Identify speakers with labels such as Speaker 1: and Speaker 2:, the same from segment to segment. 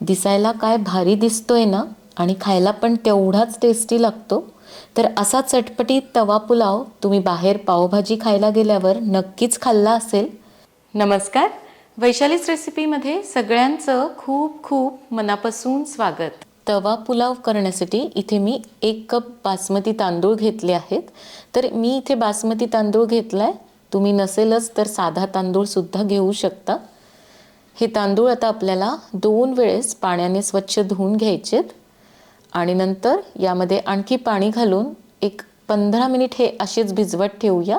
Speaker 1: दिसायला काय भारी दिसतोय ना आणि खायला पण तेवढाच टेस्टी लागतो तर असा चटपटीत तवा पुलाव तुम्ही बाहेर पावभाजी खायला गेल्यावर नक्कीच खाल्ला असेल. नमस्कार. वैशालीच रेसिपीमध्ये सगळ्यांचं खूप खूप मनापासून स्वागत. तवा पुलाव करण्यासाठी इथे मी एक कप बासमती तांदूळ घेतले आहेत. तर मी इथे बासमती तांदूळ घेतला आहे तुम्ही नसेलच तर साधा तांदूळसुद्धा घेऊ शकता. हे तांदूळ आता आपल्याला दोन वेळेस पाण्याने स्वच्छ धुवून घ्यायचेत. आणि नंतर यामध्ये आणखी पाणी घालून एक पंधरा मिनिट हे असेच भिजवत ठेवूया.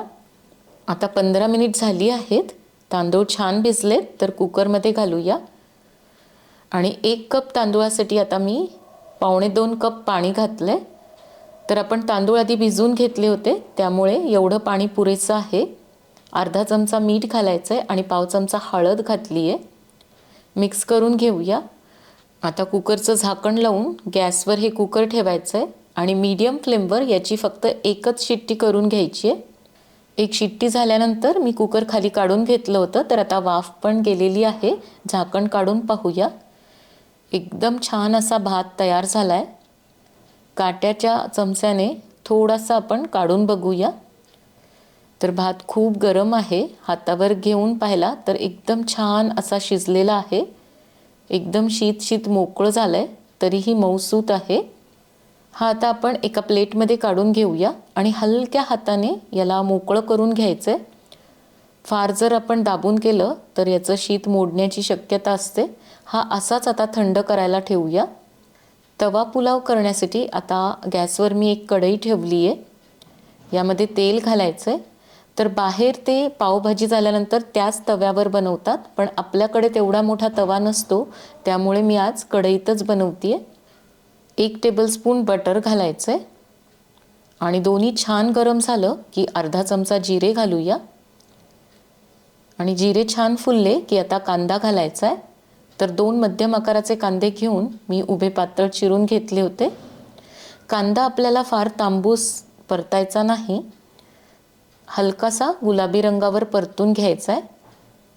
Speaker 1: आता पंधरा मिनिट झाली आहेत. तांदूळ छान भिजलेत तर कुकरमध्ये घालूया. आणि एक कप तांदूळासाठी आता मी पावणे दोन कप पाणी घातलं आहे तर आपण तांदूळ आधी भिजवून घेतले होते त्यामुळे एवढं पाणी पुरेसं आहे. अर्धा चमचा मीठ घालायचं आहे आणि पाव चमचा हळद घातली आहे मिक्स करून घेऊया. आता कुकरचं झाकण लावून गॅसवर हे कुकर ठेवायचं आहे आणि मीडियम फ्लेमवर याची फक्त एकच शिट्टी करून घ्यायची आहे. एक शिट्टी झाल्यानंतर मी कुकर खाली काढून घेतलं होतं तर आता वाफ पण गेलेली आहे. झाकण काढून पाहूया. एकदम छान असा भात तयार झाला आहे काट्याच्या चमच्याने थोडासा आपण काढून बघूया. तर भात खूप गरम आहे. हातावर घेऊन पाहिला तर एकदम छान असा शिजलेला आहे. एकदम शीत शीत मोकळं झालं आहे तरीही मऊसूत आहे. हा आता आपण एका प्लेटमध्ये काढून घेऊया आणि हलक्या हाताने याला मोकळं करून घ्यायचं आहे फार जर आपण दाबून केलं तर याचं शीत मोडण्याची शक्यता असते. हा असाच आता थंड करायला ठेवूया. तवा पुलाव करण्यासाठी आता गॅसवर मी एक कढई ठेवली आहे यामध्ये तेल घालायचं आहे तर बाहेर ते पावभाजी झाल्यानंतर त्याच तव्यावर बनवतात पण आपल्याकडे तेवढा मोठा तवा नसतो त्यामुळे मी आज कढईतच बनवते आहे एक टेबलस्पून बटर घालायचं आहे आणि दोन्ही छान गरम झालं की अर्धा चमचा जिरे घालूया. आणि जिरे छान फुलले की आता कांदा घालायचा आहे तर दोन मध्यम आकाराचे कांदे घेऊन मी उभे पातळ चिरून घेतले होते. कांदा आपल्याला फार तांबूस परतायचा नाही हलकासा गुलाबी रंगावर परतून घ्यायचा आहे.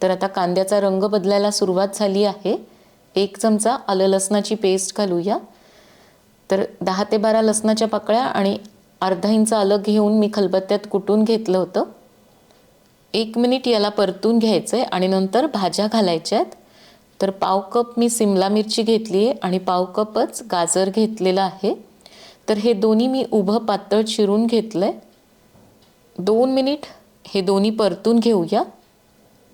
Speaker 1: तर आता कांद्याचा रंग बदलायला सुरुवात झाली आहे. एक चमचा आलं लसणाची पेस्ट घालूया. तर दहा ते बारा लसणाच्या पाकळ्या आणि अर्धा इंच आलं घेऊन मी खलबत्त्यात कुटून घेतलं होतं. एक मिनिट याला परतून घ्यायचं आहे आणि नंतर भाज्या घालायच्या आहेत. तर पाव कप मी सिमला मिरची घेतली आहे आणि पाव कपच गाजर घेतलेलं आहे. तर हे दोन्ही मी उभं पातळ चिरून घेतलं आहे दोन मिनिट हे दोन्ही परतून घेऊया.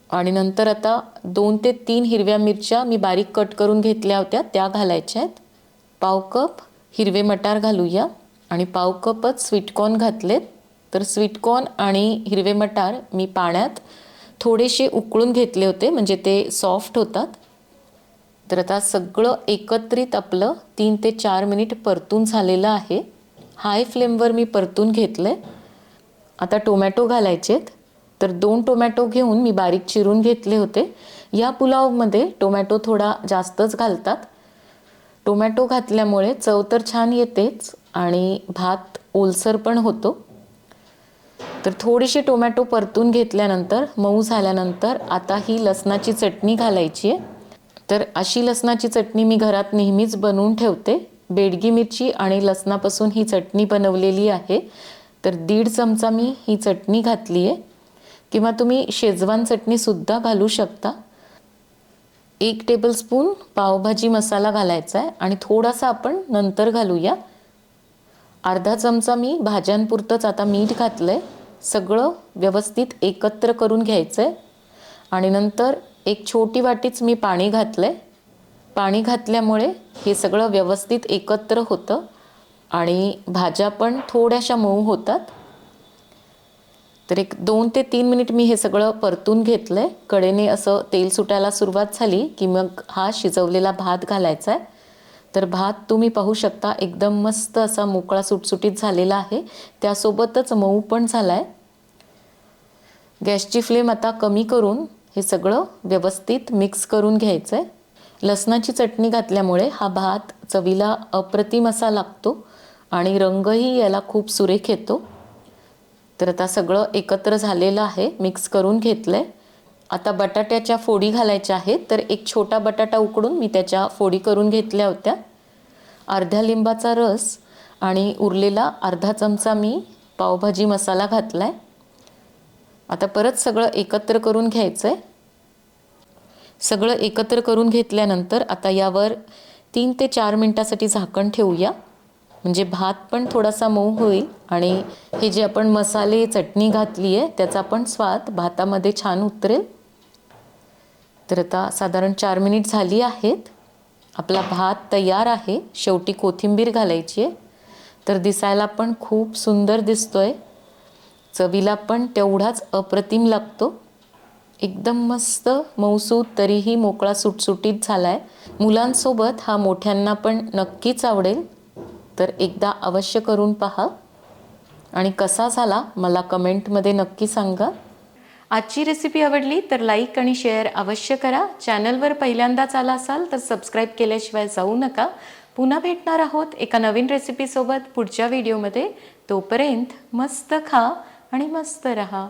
Speaker 1: आणि नंतर आता दोन ते तीन हिरव्या मिरच्या मी बारीक कट करून घेतल्या होत्या त्या घालायच्या आहेत. पाव कप हिरवे मटार घालूया. आणि पाव कपच स्वीटकॉर्न घातलेत. तर स्वीटकॉर्न आणि हिरवे मटार मी पाण्यात थोडेसे उकळून घेतले होते म्हणजे ते सॉफ्ट होतात. तर आता सगळं एकत्रित आपलं तीन ते चार मिनिट परतून झालेलं आहे. हाय फ्लेमवर मी परतून घेतलं आहे आता टोमॅटो घालायचेत. तर दोन टोमॅटो घेऊन मी बारीक चिरून घेतले होते. या पुलावमध्ये टोमॅटो थोडा जास्तच घालतात. टोमॅटो घातल्यामुळे चव तर छान येतेच आणि भात ओलसर पण होतो. तर थोडीशी टोमॅटो परतून घेतल्यानंतर मऊ झाल्यानंतर आता ही लसणाची चटणी घालायची आहे तर अशी लसणाची चटणी मी घरात नेहमीच बनवून ठेवते. बेडगी मिरची आणि लसणापासून ही चटणी बनवलेली आहे. तर दीड चमचा मी ही चटणी घातली आहे. किंवा तुम्ही शेजवान चटणीसुद्धा घालू शकता. एक टेबलस्पून पावभाजी मसाला घालायचा आहे आणि थोडासा आपण नंतर घालूया. अर्धा चमचा मी भाज्यांपुरतंच आता मीठ घातलं आहे सगळं व्यवस्थित एकत्र करून घ्यायचं आहे आणि नंतर एक छोटी वाटीच मी पाणी घातलं आहे पाणी घातल्यामुळे हे सगळं व्यवस्थित एकत्र होतं. आणि भाज्या पण थोड्याशा मऊ होतात. तर एक दोन ते तीन मिनिट मी हे सगळं परतून घेतलं आहे कडेने असं तेल सुटायला सुरुवात झाली की मग हा शिजवलेला भात घालायचा आहे. तर भात तुम्ही पाहू शकता एकदम मस्त असा मोकळा सुटसुटीत झालेला आहे. त्यासोबतच मऊ पण झाला आहे गॅसची फ्लेम आता कमी करून हे सगळं व्यवस्थित मिक्स करून घ्यायचं आहे लसणाची चटणी घातल्यामुळे हा भात चवीला अप्रतिम असा लागतो आणि रंगही याला खूप सुरेख येतो. तर आता सगळं एकत्र झालेलं आहे मिक्स करून घेतलं आहे आता बटाट्याच्या फोडी घालायच्या आहेत तर एक छोटा बटाटा उकडून मी त्याच्या फोडी करून घेतल्या होत्या. अर्ध्या लिंबाचा रस आणि उरलेला अर्धा चमचा मी पावभाजी मसाला घातला आहे आता परत सगळं एकत्र करून घ्यायचं आहे सगळं एकत्र करून घेतल्यानंतर आता यावर तीन ते चार मिनटासाठी झाकण ठेवूया. म्हणजे भात पण थोडासा मऊ होईल आणि हे जे आपण मसाले चटणी घातली आहे त्याचा पण स्वाद भातामध्ये छान उतरेल. तर आता साधारण चार मिनिट झाली आहेत. आपला भात तयार आहे. शेवटी कोथिंबीर घालायची आहे. तर दिसायला पण खूप सुंदर दिसतोय. चवीला पण तेवढाच अप्रतिम लागतो. एकदम मस्त मऊसूत तरीही मोकळा सुटसुटीत झाला आहे मुलांसोबत हा मोठ्यांना पण नक्कीच आवडेल. तर एकदा अवश्य करून पहा. आणि कसा झाला मला कमेंटमध्ये नक्की सांगा. आजची रेसिपी आवडली तर लाईक आणि शेअर अवश्य करा. चॅनलवर पहिल्यांदाच आला असाल तर सबस्क्राईब केल्याशिवाय जाऊ नका. पुन्हा भेटणार आहोत एका नवीन रेसिपीसोबत पुढच्या व्हिडिओमध्ये तोपर्यंत मस्त खा आणि मस्त रहा.